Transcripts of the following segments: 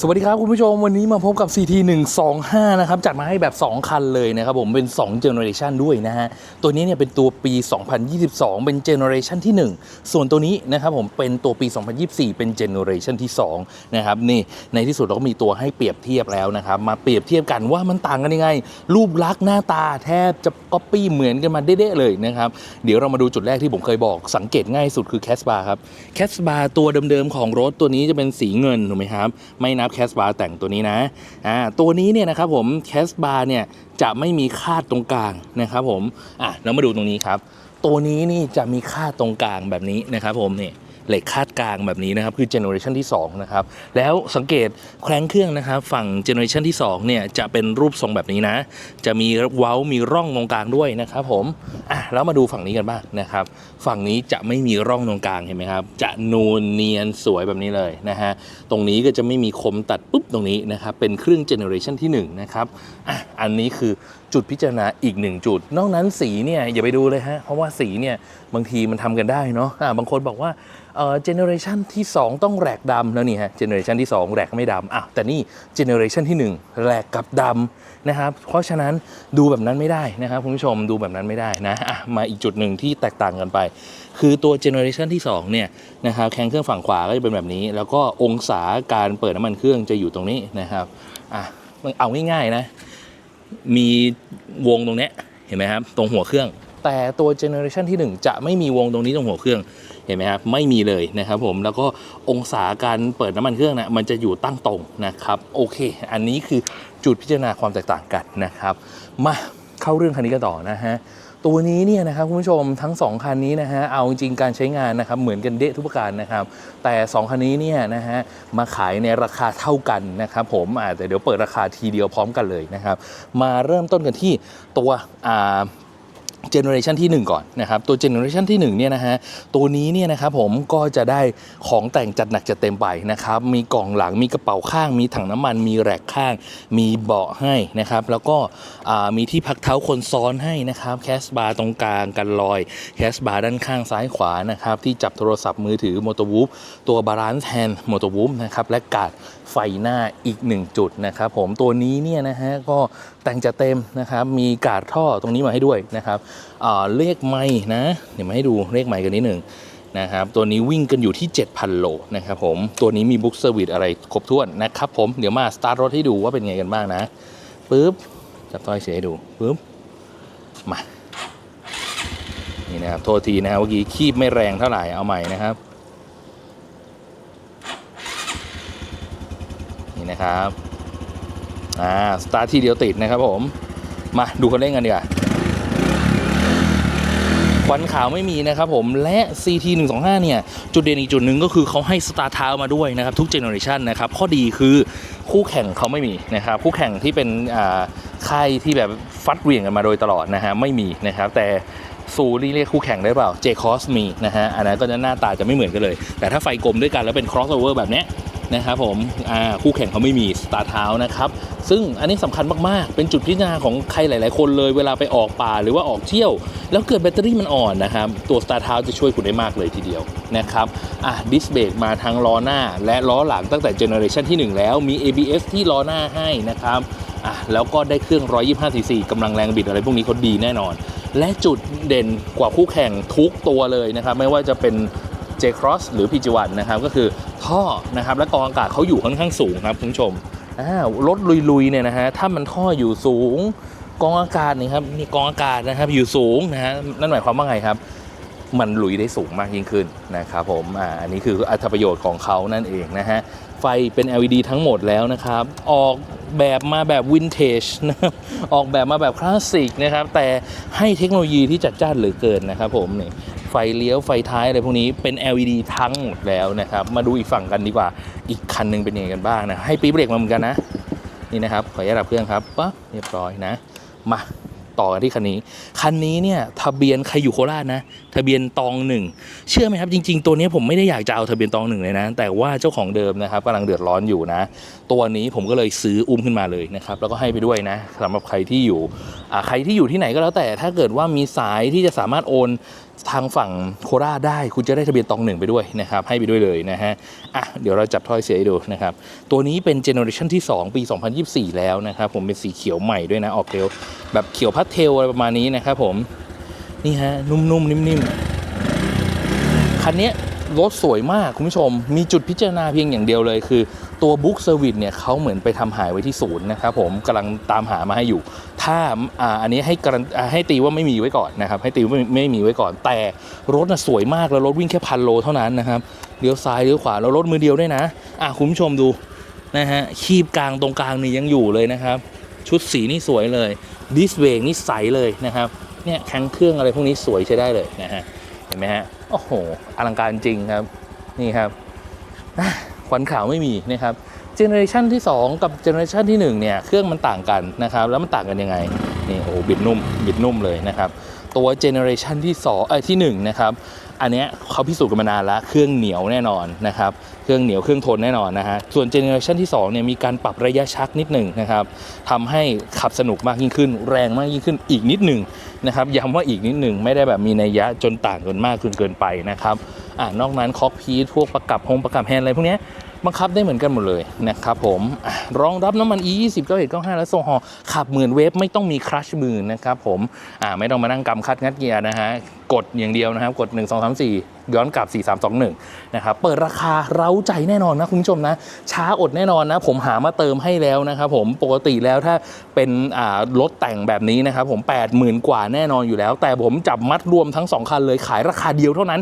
สวัสดีครับคุณผู้ชมวันนี้มาพบกับ CT 125นะครับจัดมาให้แบบ 2 คันเลยนะครับผมเป็น2 Generation ด้วยนะฮะตัวนี้เนี่ยเป็นตัวปี 2022 เป็น Generation ที่ 1 ส่วนตัวนี้นะครับผมเป็นตัวปี 2024 เป็น Generation ที่2นะครับนี่ในที่สุดเราก็มีตัวให้เปรียบเทียบแล้วนะครับมาเปรียบเทียบกันว่ามันต่างกันยังไง รูปลักษณ์หน้าตาแทบจะก๊อปปี้เหมือนกันมาเด้ๆเลยนะครับเดี๋ยวเรามาดูจุดแรกที่ผมเคยบอกสังเกตง่ายสุดคือแคสบาร์ครับแคสบาร์ตัวเดิมๆของรถตัวนี้จะเป็นสีเงินถูกไหมครับไม่นบแคสบาร์แต่งตัวนี้นะอ่าตัวนี้เนี่ยนะครับผมแคสบาร์เนี่ยจะไม่มีคาดตรงกลางนะครับผมอะเรามาดูตรงนี้ครับ ตัวนี้นี่จะมีคาดตรงกลางแบบนี้นะครับผมนี่ เหล็กคาดกลางแบบนี้นะครับ คือเจเนอเรชันที่2นะครับ แล้วสังเกตแคร้งเครื่องนะครับ ฝั่งเจเนอเรชันที่2เนี่ยจะเป็นรูปทรงแบบนี้นะ จะมีเว้ามีร่องตรงกลางด้วยนะครับผมอะแล้วมาดูฝั่งนี้กันบ้างนะครับ ฝั่งนี้จะไม่มีร่องตรงกลางเห็นไหมครับ จะนูนเนียนสวยแบบนี้เลยนะฮะตรงนี้ก็จะไม่มีคมตัดปุ๊บตรงนี้นะครับเป็นเครื่องเจเนอเรชันที่1นะครับอะอันนี้คือ จุดพิจารณาอีกหนึ่งจุด นอกนั้นสีเนี่ยอย่าไปดูเลยฮะ เพราะว่าสีเนี่ยบางทีมันทำกันได้เนาะอะบางคนบอกว่าเอ่อเจเนอเรชันที่ 2 ต้องแหลกดำแล้วนี่ฮะเจเนอเรชันที่ 2แหลกไม่ดำอะแต่นี่เจเนอเรชันที่ 1แหลกกับดำนะครับ เพราะฉะนั้นดูแบบนั้นไม่ได้นะครับคุณผู้ชมดูแบบนั้นไม่ได้นะอะมาอีกจุดหนึ่งที่แตกต่างกันไป คือตัวเจเนอเรชันที่ 2 เนี่ยนะครับแข้งเครื่องฝั่งขวาก็จะเป็นแบบนี้ แล้วก็องศาการเปิดน้ำมันเครื่องจะอยู่ตรงนี้นะครับอะเอาง่ายๆนะ มีวงตรงนี้เห็นไหมครับ ตรงหัวเครื่อง แต่ตัวเจเนอเรชันที่ 1 จะไม่มีวงตรงนี้ตรงหัวเครื่องเห็นไหมครับไม่มีเลยนะครับผมแล้วก็องศาการเปิดน้ำมันเครื่องนะมันจะอยู่ตั้งตรงนะครับโอเค อันนี้คือจุดพิจารณาความแตกต่างกันนะครับมา เข้าเรื่องคันนี้กันต่อนะฮะตัวนี้เนี่ยนะครับคุณผู้ชมทั้ง 2 คันนี้นะฮะเอาจริงการใช้งานนะครับเหมือนกันเดะทุกประการนะครับแต่ 2 คันนี้เนี่ยนะฮะมาขายในราคาเท่ากันนะครับผมอาแต่เดี๋ยวเปิดราคาทีเดียวพร้อมกันเลยนะครับมาเริ่มต้นกันที่ตัวอ่า เจเนอเรชันที่ 1 ก่อนนะครับตัวเจเนอเรชันที่1เนี่ยนะฮะตัวนี้เนี่ยนะครับผมก็จะได้ของแต่งจัดหนักจัดเต็มไปนะครับมีกล่องหลังมีกระเป๋าข้าง มีถังน้ำมัน มีแรกข้าง มีเบาะให้นะครับแล้วก็มีที่พักเท้าคนซ้อนให้นะครับแคสบาร์ตรงกลางกันลอยแคสบาร์ด้านข้างซ้ายขวานะครับที่จับโทรศัพท์มือถือมอเตอร์วูฟตัวบาลานซ์แฮนด์มอเตอร์วูฟนะครับและกาดไฟหน้าอีก 1 จุดนะครับผมตัวนี้เนี่ยนะฮะก็แต่งจะเต็มนะครับมีกาดท่อตรงนี้มาให้ด้วยนะครับเลขไม้นะ เดี๋ยวมาให้ดูเลขไม้กันนิดหนึ่งนะครับตัวนี้วิ่งกันอยู่ที่ 7,000 โลนะครับผมตัวนี้มีบุ๊กเซอร์วิสอะไรครบถ้วนนะครับผมเดี๋ยวมาสตาร์ทรถให้ดูว่าเป็นไงกันบ้างนะปึ๊บจับต้อยเสียให้ดูปึ๊บมานี่นะครับโทษทีนะครับเมื่อกี้คีบไม่แรงเท่าไหร่เอาใหม่นะครับนี่นะครับอ่าสตาร์ทที่เดียวติดนะครับผมมาดูคนเล่นกันดีกว่า ควันขาวไม่มีนะครับผมและ CT 1 2 5เนี่ย จุดเด่นอีกจุดหนึ่งก็คือเขาให้สตาร์ทเท้ามาด้วยนะครับ ทุกเจเนอเรชันนะครับ ข้อดีคือคู่แข่งเขาไม่มีนะครับ คู่แข่งที่เป็นค่ายที่แบบฟัดเวี่ยงกันมาโดยตลอดนะฮะไม่มีนะครับ แต่ซูนี่เรียกคู่แข่งได้เปล่า J Cross มีนะฮะ อันนั้นก็จะหน้าตาจะไม่เหมือนกันเลย แต่ถ้าไฟกลมด้วยกันแล้วเป็น crossover แบบเนี้ย นะครับผมคู่แข่งเขาไม่มีสตาร์เท้านะครับ ซึ่งอันนี้สำคัญมากๆ เป็นจุดพิจารณาของใครหลาย ๆ คนเลยเวลาไปออกป่าหรือว่าออกเที่ยว แล้วเกิดแบตเตอรี่มันอ่อนนะครับ ตัว Star t o w จะช่วยคุณได้มากเลยทีเดียวนะครับอะดิสเบรกมาทั้งล้อหน้า และล้อหลังตั้งแต่เจเนอเรชันที่ 1 แล้วมี ABS ที่ล้อหน้าให้นะครับอะแล้วก็ได้เครื่อง 125 cc กำลังแรงบิดอะไรพวกนี้เขาดีแน่นอน และจุดเด่นกว่าคู่แข่งทุกตัวเลยนะครับ ไม่ว่าจะเป็น J Cross หรือ PG1 นะครับก็คือท่อนะครับและกองอากาศเขาอยู่ค่อนข้างสูงครับคุณผู้ชมอ่ารถลุยๆเนี่ยนะฮะถ้ามันท่ออยู่สูง กองอากาศนี่ครับนี่กองอากาศนะครับอยู่สูงนะฮะนั่นหมายความว่าไงครับ มันลุยได้สูงมากยิ่งขึ้นนะครับผมอ่าอันนี้คืออัตประโยชน์ของเขานั่นเองนะฮะไฟเป็น LED ทั้งหมดแล้วนะครับ ออกแบบมาแบบวินเทจนะครับออกแบบมาแบบคลาสสิกนะครับ แต่ให้เทคโนโลยีที่จัดจ้านเหลือเกินนะครับผมนี่ ฟเลี้ยวไฟท้ายอะไรพวกนี้เป็น LED ทั้งหมดแล้วนะครับ มาดูอีกฝั่งกันดีกว่า อีกคันหนึงเป็นยังไงกันบ้างนะ ให้ปีเบรกมาเหมือนกันนะ นี่นะครับ ขออนุญาตดับเครื่องครับปั๊บเรียบร้อยนะ มาต่อกันที่คันนี้ คันนี้เนี่ยทะเบียนใครอยู่โคราชนะ ทะเบียนตองหนึ่ง เชื่อไหมครับจริง ๆ ตัวนี้ผมไม่ได้อยากจะเอาทะเบียนตองหนึ่งเลยนะ แต่ว่าเจ้าของเดิมนะครับกำลังเดือดร้อนอยู่นะ ตัวนี้ผมก็เลยซื้ออุ้มขึ้นมาเลยนะครับ แล้วก็ให้ไปด้วยนะสำหรับใครที่อยู่ใครที่อยู่ที่ไหนก็แล้วแต่ถ้าเกิดว่ามีสายที่จะสามารถโอน ทางฝั่งโคราชได้คุณจะได้ทะเบียนตองหนึ่งไปด้วยนะครับ ให้ไปด้วยเลยนะฮะอะเดี๋ยวเราจับถ้อยเสียให้ดูนะครับ ตัวนี้เป็นเจเนอเรชันที่ 2 ปี 2024 แล้วนะครับ ผมเป็นสีเขียวใหม่ด้วยนะ ออกเทลแบบเขียวพัสเทลอะไรประมาณนี้นะครับผม นี่ฮะ นุ่มๆ นิ่มๆ คันนี้รถสวยมากคุณผู้ชม มีจุดพิจารณาเพียงอย่างเดียวเลยคือ ตัวบุ๊กเซอร์วิสเนี่ยเขาเหมือนไปทำหายไว้ที่ศูนย์นะครับผมกำลังตามหามาให้อยู่ ถ้าอ่าอันนี้ให้การันให้ตีว่าไม่มีไว้ก่อนนะครับให้ตีว่าไม่ไม่มีไว้ก่อน แต่รถน่ะสวยมากแล้วรถวิ่งแค่พันโลเท่านั้นนะครับเลี้ยวซ้ายเลี้ยวขวาแล้วรถมือเดียวด้วยนะอะคุณผู้ชมดูนะฮะคีบกลางตรงกลางนี่ยังอยู่เลยนะครับ ชุดสีนี่สวยเลยดิสเบรกนี่ใสเลยนะครับเนี่ยแข็งเครื่องอะไรพวกนี้สวยใช้ได้เลยนะฮะเห็นไหมฮะโอ้โหอลังการจริงครับนี่ครับ วัญขาวไม่มีนะครับเจเนอเรชันที่ 2 กับเจเนอเรชันที่1เนี่ยเครื่องมันต่างกันนะครับแล้วมันต่างกันยังไงนี่โอ้บิดนุ่มบิดนุ่มเลยนะครับตัวเจเนอเรชันที่2เอ้ยที่1นะครับอันเนี้ยเขาพิสูจน์กันมานานแล้วเครื่องเหนียวแน่นอนนะครับเครื่องเหนียวเครื่องทนแน่นอนนะฮะส่วนเจเนอเรชันที่2เนี่ยมีการปรับระยะชักนิดหนึ่งนะครับทำให้ขับสนุกมากยิ่งขึ้น แรงมากยิ่งขึ้นอีกนิดหนึ่งนะครับย้ำว่าอีกนิดหนึ่งไม่ได้แบบมีนัยยะจนต่างกันมากจนเกินไปนะครับอ่านอกนั้นคอกพีทพวกประกับหงประกับแฮนอะไรพวกเนี้ย บังคับได้เหมือนกันหมดเลยนะครับผมรองรับน้ำมัน E 2 0 9 1 9 5และโซฮอขับเหมือนเวฟไม่ต้องมีคลัชมือนะครับผมไม่ต้องมานั่งกำคัดงัดเกียร์นะฮะกดอย่างเดียวนะครับ กด 1 2 3 4 ย้อนกลับ 4 3 2 1 นะครับ เปิดราคาเร้าใจแน่นอนนะคุณผู้ชมนะ ช้าอดแน่นอนนะ ผมหามาเติมให้แล้วนะครับผม ปกติแล้วถ้าเป็นรถแต่งแบบนี้นะครับผม 80,000 กว่าแน่นอนอยู่แล้ว แต่ผมจับมัดรวมทั้ง 2 คันเลยขายราคาเดียวเท่านั้น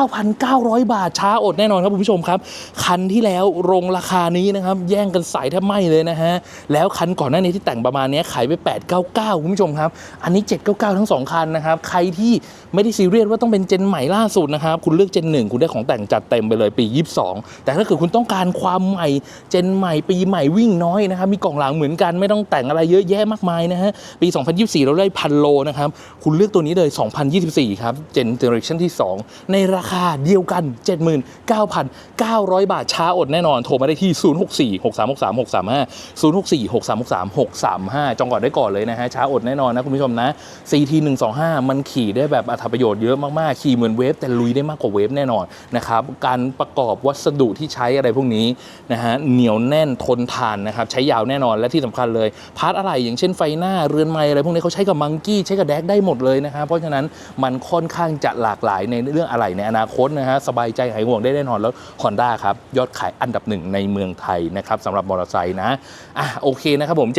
79,900 บาท ช้าอดแน่นอนครับคุณผู้ชมครับ คันที่แล้วลงราคานี้นะครับ แย่งกันสายแทบไหมเลยนะฮะ แล้วคันก่อนหน้านี้ที่แต่งประมาณเนี้ยขายไป 899 คุณผู้ชมครับ อันนี้ 799 ทั้ง 2 คันนะครับ ใครที่ไม่ได้ซีเรียสว่าต้องเป็นเจนใหม่ล่าสุดนะครับ คุณเลือกเจน1คุณได้ของแต่งจัดเต็มไปเลยปี 22 แต่ถ้าเกิดคุณต้องการความใหม่เจนใหม่ปีใหม่วิ่งน้อยนะครับมีกล่องหลังเหมือนกันไม่ต้องแต่งอะไรเยอะแยะมากมายนะฮะปี 2024 เราได้พันโลนะครับคุณเลือกตัวนี้เลย 2024 ครับเจนเจเนอเรชันที่ 2 ในราคาเดียวกัน 79,900 บาทช้าอดแน่นอน โทรมาได้ที่ 064 6363 635 064 6363 635 จองก่อนได้ก่อนเลยนะฮะช้าอดแน่นอนนะคุณผู้ชมนะ CT 125 มันขี่ได้แบบอัตประโยชน์เยอะมากๆขี่เหมือนเวฟแต่ลุยได้มากกว่าเวฟแน่นอนนะครับการประกอบวัสดุที่ใช้อะไรพวกนี้นะฮะเหนียวแน่นทนทานนะครับใช้ยาวแน่นอนและที่สำคัญเลยพาร์ทอะไรอย่างเช่นไฟหน้าเรือนไม้อะไรพวกนี้เขาใช้กับมังกี้ใช้กับแดกได้หมดเลยนะครับเพราะฉะนั้นมันค่อนข้างจะหลากหลายในเรื่องอะไรในอนาคตนะฮะสบายใจหายห่วงได้แน่นอนแล้ว Honda ครับยอดขายอันดับหนึ่งในเมืองไทยนะครับสำหรับมอเตอร์ไซค์นะอะโอเคนะครับผม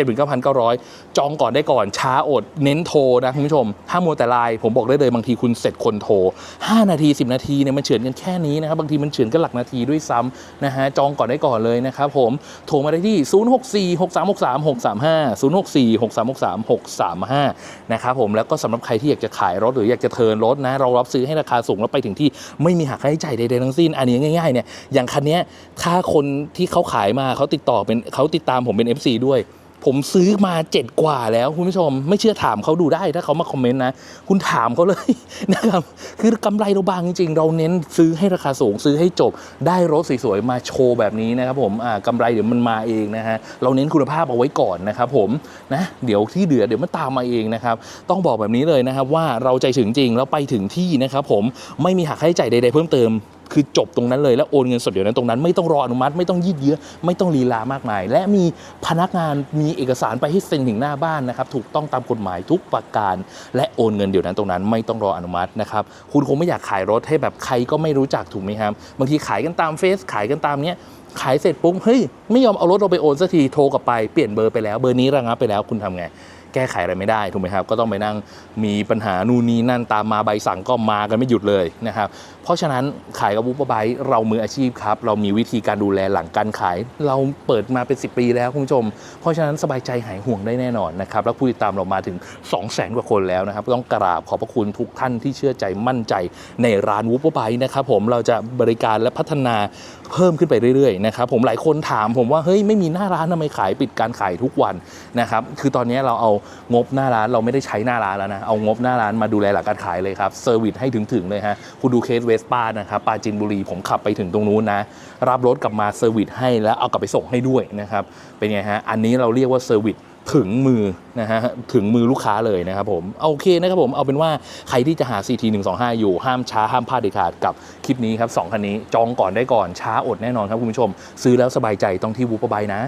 79,900 จองก่อนได้ก่อนช้าอดเน้นโทรนะคุณผู้ชมถ้ามัวแต่ไลน์ผมบอกได้เลยบางทีคุณเสร็จคนโทร 5 นาที 10 นาทีเนี่ยมันเฉือนกันแค่นี้นะครับบางทีมันเฉือนกันหลักนาทีด้วยซ้ำนะฮะจองก่อนได้ก่อนเลยนะครับผมโทรมาได้ที่ 064 6363 635 064 6363 635 นะครับผมแล้วก็สำหรับใครที่อยากจะขายรถหรืออยากจะเทิร์นรถนะเรารับซื้อให้ราคาสูงแล้วไปถึงที่ไม่มีหักค่าใช้จ่ายใดๆทั้งสิ้น อันนี้ง่ายๆเนี่ยอย่างคันนี้ถ้าคนที่เขาขายมาเขาติดต่อเป็นเขาติดตามผมเป็น FC ด้วย ผมซื้อมาเจ็ดกว่าแล้วคุณผู้ชม ไม่เชื่อถามเขาดูได้ถ้าเขามาคอมเมนต์นะ คุณถามเขาเลยนะครับคือกำไรเราบางจริง ๆ เราเน้นซื้อให้ราคาสูงซื้อให้จบได้รถสวยๆมาโชว์แบบนี้นะครับผมอ่ากำไรเดี๋ยวมันมาเองนะฮะเราเน้นคุณภาพเอาไว้ก่อนนะครับผมนะเดี๋ยวที่เหลือเดี๋ยวมันตามมาเองนะครับต้องบอกแบบนี้เลยนะครับว่าเราใจถึงจริงแล้วไปถึงที่นะครับผมไม่มีหักค่าใช้จ่ายใดๆเพิ่มเติม คือจบตรงนั้นเลยแล้วโอนเงินสดเดี๋ยวนั้นตรงนั้นไม่ต้องรออนุมัติไม่ต้องยืดเยื้อไม่ต้องลีลามากมาย และมีพนักงานมีเอกสารไปให้เซ็นถึงหน้าบ้านนะครับถูกต้องตามกฎหมายทุกประการ และโอนเงินเดี๋ยวนั้นตรงนั้นไม่ต้องรออนุมัตินะครับคุณคงไม่อยากขายรถให้แบบใครก็ไม่รู้จักถูกไหมครับบางทีขายกันตามเฟซขายกันตามเนี้ยขายเสร็จปุ๊บเฮ้ยไม่ยอมเอารถเราไปโอนสักทีโทรกลับไปเปลี่ยนเบอร์ไปแล้วเบอร์นี้ระงับไปแล้วคุณทำไง แก้ไขอะไรไม่ได้ถูกไหมครับ ก็ต้องไปนั่งมีปัญหานู่นนี่นั่นตามมาใบสั่งก็มากันไม่หยุดเลยนะครับ เพราะฉะนั้นขายกับบุ๊ปไบเรามืออาชีพครับ เรามีวิธีการดูแลหลังการขาย เราเปิดมาเป็น 10 ปีแล้วคุณผู้ชม เพราะฉะนั้นสบายใจหายห่วงได้แน่นอนนะครับ แล้วผู้ติดตามเรามาถึง 2 0 0 0 0 0กว่าคนแล้วนะครับ ต้องกราบขอบพระคุณทุกท่านที่เชื่อใจมั่นใจในร้านวูปไบนะครับผมเราจะบริการและพัฒนา เพิ่มขึ้นไปเรื่อยๆนะครับผมหลายคนถามผมว่าเฮ้ยไม่มีหน้าร้านทำไมขายปิดการขายทุกวันนะครับคือตอนนี้เราเอางบหน้าร้านเราไม่ได้ใช้หน้าร้านแล้วนะเอางบหน้าร้านมาดูแลหลังการขายเลยครับเซอร์วิสให้ถึงๆเลยฮะคุณดูเคสเวสป้านะครับปาจินบุรีผมขับไปถึงตรงนู้นนะรับรถกลับมาเซอร์วิสให้แล้วเอากลับไปส่งให้ด้วยนะครับเป็นไงฮะอันนี้เราเรียกว่าเซอร์วิส ถึงมือนะฮะถึงมือลูกค้าเลยนะครับผมโอเคนะครับผมเอาเป็นว่าใครที่จะหา CT 125อยู่ห้ามช้าห้ามพลาดเด็ดขาดกับคลิปนี้ครับสองคันนี้จองก่อนได้ก่อนช้าอดแน่นอนครับคุณผู้ชม ซื้อแล้วสบายใจต้องที่วูปไบนะ